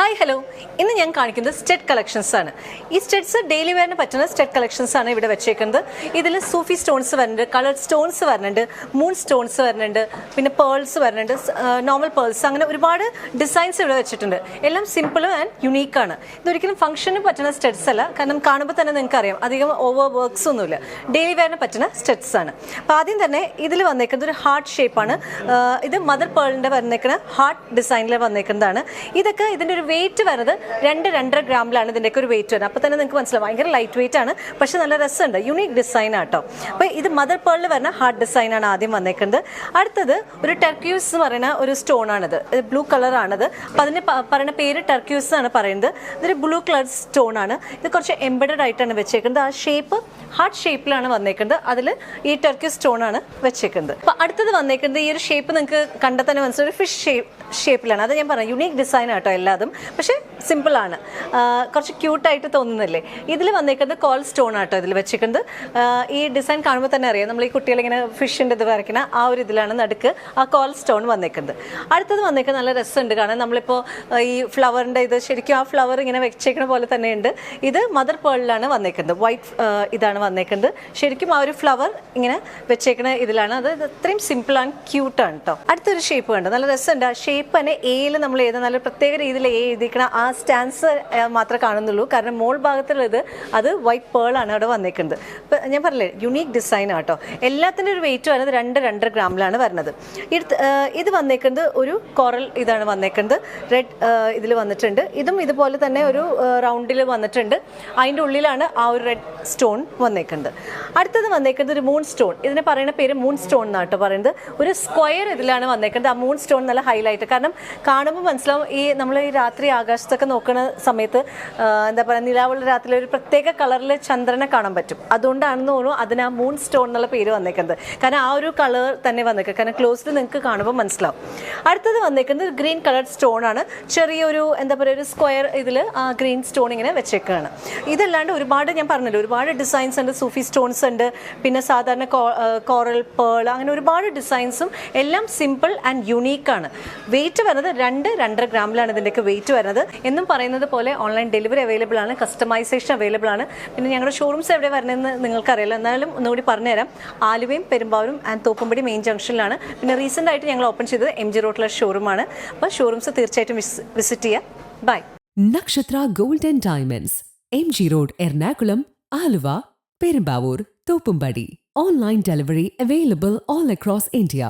Hi hello ഇന്ന് ഞാൻ കാണിക്കുന്നത് സ്റ്റെഡ് കളക്ഷൻസ് ആണ്. ഈ സ്റ്റെഡ്സ് ഡെയിലി വെയറിന് പറ്റുന്ന സ്റ്റെഡ് കളക്ഷൻസ് ആണ് ഇവിടെ വെച്ചേക്കുന്നത്. ഇതിൽ സൂഫി സ്റ്റോൺസ് വരുന്നുണ്ട് കളർഡ് സ്റ്റോൺസ് വരുന്നുണ്ട് മൂൺ സ്റ്റോൺസ് വരുന്നുണ്ട് പിന്നെ പേൾസ് വരുന്നുണ്ട് നോർമൽ പേൾസ് അങ്ങനെ ഒരുപാട് ഡിസൈൻസ് ഇവിടെ വെച്ചിട്ടുണ്ട്. എല്ലാം സിമ്പിളും ആൻഡ് യുണീക്കാണ് ഇതൊരിക്കലും ഫംഗ്ഷന് പറ്റുന്ന സ്റ്റെഡ്സ് അല്ല. കാരണം കാണുമ്പോൾ തന്നെ നിങ്ങൾക്ക് അറിയാം അധികം ഓവർ വർക്ക്സ് ഒന്നുമില്ല. ഡെയിലി വെയറിന് പറ്റുന്ന സ്റ്റെഡ്സ് ആണ്. അപ്പോൾ ആദ്യം തന്നെ ഇതിൽ വന്നേക്കുന്നത് ഒരു ഹാർട്ട് ഷേപ്പാണ് ഇത് മദർ പേളിന്റെ വന്നേക്കുന്ന ഹാർട്ട് ഡിസൈനിൽ വന്നേക്കുന്നതാണ്. ഇതൊക്കെ ഇതിന്റെ ഒരു വെയിറ്റ് വരുന്നത് രണ്ട് രണ്ടര ഗ്രാമിലാണ് ഇതിന്റെയൊക്കെ ഒരു വെയിറ്റ് വരുന്നത്. അപ്പോൾ തന്നെ നിങ്ങൾക്ക് മനസ്സിലാവും ഭയങ്കര ലൈറ്റ് വെയിറ്റ് ആണ് പക്ഷെ നല്ല രസമുണ്ട്. യുണീക്ക് ഡിസൈൻ ആട്ടോ. അപ്പോൾ ഇത് മദർ പേളിൽ വരുന്ന ഹാർഡ് ഡിസൈൻ ആണ് ആദ്യം വന്നേക്കുന്നത്. അടുത്തത് ഒരു ടെർക്യൂസ് എന്ന് പറയുന്ന ഒരു സ്റ്റോൺ ആണിത്. ബ്ലൂ കളറാണിത് അപ്പോൾ അതിന് പറയുന്ന പേര് ടെർക്യൂസ് എന്നാണ് പറയുന്നത്. ഇതൊരു ബ്ലൂ കളർ സ്റ്റോൺ ആണ്. ഇത് കുറച്ച് എംബഡഡ് ആയിട്ടാണ് വെച്ചേക്കുന്നത്. ആ ഷേപ്പ് ഹാർട്ട് ഷേപ്പിലാണ് വന്നേക്കുന്നത്. അതിൽ ഈ ടെർക്യൂസ് സ്റ്റോൺ ആണ് വെച്ചേക്കുന്നത്. അപ്പോൾ അടുത്തത് വന്നേക്കുന്നത് ഈ ഒരു ഷേപ്പ് നിങ്ങൾക്ക് കണ്ടാൽ തന്നെ മനസ്സിലാവും. ഫിഷ് ഷേപ്പ് ഷേപ്പിലാണ് അത് ഞാൻ പറഞ്ഞു യുണീക്ക് ഡിസൈൻ ആട്ടോ എല്ലാതും. പക്ഷേ ആ, കുറച്ച് ക്യൂട്ടായിട്ട് തോന്നുന്നില്ലേ? ഇതിൽ വന്നേക്കുന്നത് കോൾ സ്റ്റോൺ ആട്ടോ ഇതിൽ വെച്ചേക്കുന്നത്. ഈ ഡിസൈൻ കാണുമ്പോൾ തന്നെ അറിയാം നമ്മൾ ഈ കുട്ടികളിങ്ങനെ ഫിഷിന്റെ ഇത് വരയ്ക്കുന്ന ആ ഒരു ഇതിലാണ് നടുക്ക് ആ കോൾ സ്റ്റോൺ വന്നേക്കുന്നത്. അടുത്തത് വന്നേക്കുന്നത് നല്ല രസമുണ്ട് കാണാൻ. നമ്മളിപ്പോൾ ഈ ഫ്ലവറിന്റെ ഇത് ശരിക്കും ആ ഫ്ലവർ ഇങ്ങനെ വെച്ചേക്കുന്ന പോലെ തന്നെയുണ്ട്. ഇത് മദർ പേളിലാണ് വന്നേക്കുന്നത്. വൈറ്റ് ഇതാണ് വന്നേക്കുന്നത്. ശരിക്കും ആ ഒരു ഫ്ലവർ ഇങ്ങനെ വെച്ചേക്കുന്ന ഇതിലാണ്. അത് ഇത്രയും സിമ്പിൾ ആൻഡ് ക്യൂട്ടാണ് കേട്ടോ അടുത്തൊരു ഷേപ്പ് കണ്ടോ? നല്ല രസമുണ്ട്. ആ ഷേപ്പ് തന്നെ എയിൽ നമ്മൾ എഴുതുന്ന നല്ല പ്രത്യേക രീതിയിൽ എ എഴുതിക്കണ ആ സ്റ്റാൻസ് മാത്രമേ കാണുന്നുള്ളൂ. കാരണം മോൾ ഭാഗത്തുള്ളത് അത് വൈറ്റ് പേൾ ആണ് അവിടെ വന്നേക്കുന്നത്. ഇപ്പം ഞാൻ പറഞ്ഞില്ലേ യുണീക്ക് ഡിസൈൻ ആട്ടോ എല്ലാത്തിന്റെ ഒരു വെയിറ്റ് വരുന്നത് രണ്ട് രണ്ടര ഗ്രാമിലാണ് വരുന്നത്. ഇത് വന്നേക്കുന്നത് ഒരു കോറൽ ഇതാണ് വന്നേക്കുന്നത്. റെഡ് ഇതിൽ വന്നിട്ടുണ്ട്. ഇതും ഇതുപോലെ തന്നെ ഒരു റൗണ്ടിൽ വന്നിട്ടുണ്ട്. അതിന്റെ ഉള്ളിലാണ് ആ ഒരു റെഡ് സ്റ്റോൺ വന്നേക്കുന്നത്. അടുത്തത് വന്നേക്കുന്നത് ഒരു മൂൺ സ്റ്റോൺ ഇതിനെ പറയുന്ന പേര് മൂൺ സ്റ്റോൺ എന്നാട്ടോ പറയുന്നത്. ഒരു സ്ക്വയർ ഇതിലാണ് വന്നേക്കുന്നത്. ആ മൂൺ സ്റ്റോൺ നല്ല ഹൈലൈറ്റ് കാരണം കാണുമ്പോൾ മനസ്സിലാവും ഈ നമ്മൾ ഈ രാത്രി ആകാശത്തൊക്കെ നോക്കുന്ന സമയത്ത് എന്താ പറയുക നിലാവുള്ള രാത്രിയിൽ ഒരു പ്രത്യേക കളറിൽ ചന്ദ്രനെ കാണാൻ പറ്റും. അതുകൊണ്ടാണെന്ന് തോന്നുന്നു അതിന് ആ മൂൺ സ്റ്റോൺ എന്നുള്ള പേര് വന്നേക്കുന്നത്. കാരണം ആ ഒരു കളർ തന്നെ വന്നേക്കുക കാരണം ക്ലോസ്ഡ് നിങ്ങൾക്ക് കാണുമ്പോൾ മനസ്സിലാവും. അടുത്തത് വന്നേക്കുന്നത് ഗ്രീൻ കളർ സ്റ്റോൺ ആണ്. ചെറിയൊരു എന്താ പറയുക ഒരു സ്ക്വയർ ഇതിൽ ആ ഗ്രീൻ സ്റ്റോൺ ഇങ്ങനെ വെച്ചേക്കുകയാണ് ഇതല്ലാണ്ട് ഒരുപാട് ഞാൻ പറഞ്ഞല്ലോ ഒരുപാട് ഡിസൈൻസ് ഉണ്ട്. സൂഫി സ്റ്റോൺസ് ഉണ്ട്. പിന്നെ സാധാരണ കോറൽ പേൾ അങ്ങനെ ഒരുപാട് ഡിസൈൻസും എല്ലാം സിമ്പിൾ ആൻഡ് യുണീക്ക് ആണ്. വെയിറ്റ് വരുന്നത് രണ്ട് രണ്ടര ഗ്രാമിലാണ് ഇതിന്റെയൊക്കെ വെയിറ്റ് വരുന്നത്. എന്നും പറയുന്നത് പോലെ ഓൺലൈൻ ഡെലിവറി അവൈലബിൾ ആണ് കസ്റ്റമൈസേഷൻ അവൈലബിൾ ആണ്. പിന്നെ ഞങ്ങളുടെ ഷോറൂംസ് എവിടെ വരണമെന്ന് നിങ്ങൾക്കറിയില്ല എന്നാലും ഒന്നുകൂടി പറഞ്ഞുതരാം. ആലുവയും പെരുമ്പാവൂരും ആൻഡ് തോപ്പുംപടി മെയിൻ ജംഗ്ഷനിലാണ് പിന്നെ റീസെന്റ് ആയിട്ട് ഞങ്ങൾ ഓപ്പൺ ചെയ്തത് എം ജി റോട്ടിലെ ഷോറൂമാണ് അപ്പോൾ ഷോറൂംസ് തീർച്ചയായിട്ടും വിസിറ്റ് ചെയ്യുക by Nakshatra golden diamonds M G road Ernakulam Aluva Perumbavoor Thoppumpady. Online delivery available all across India.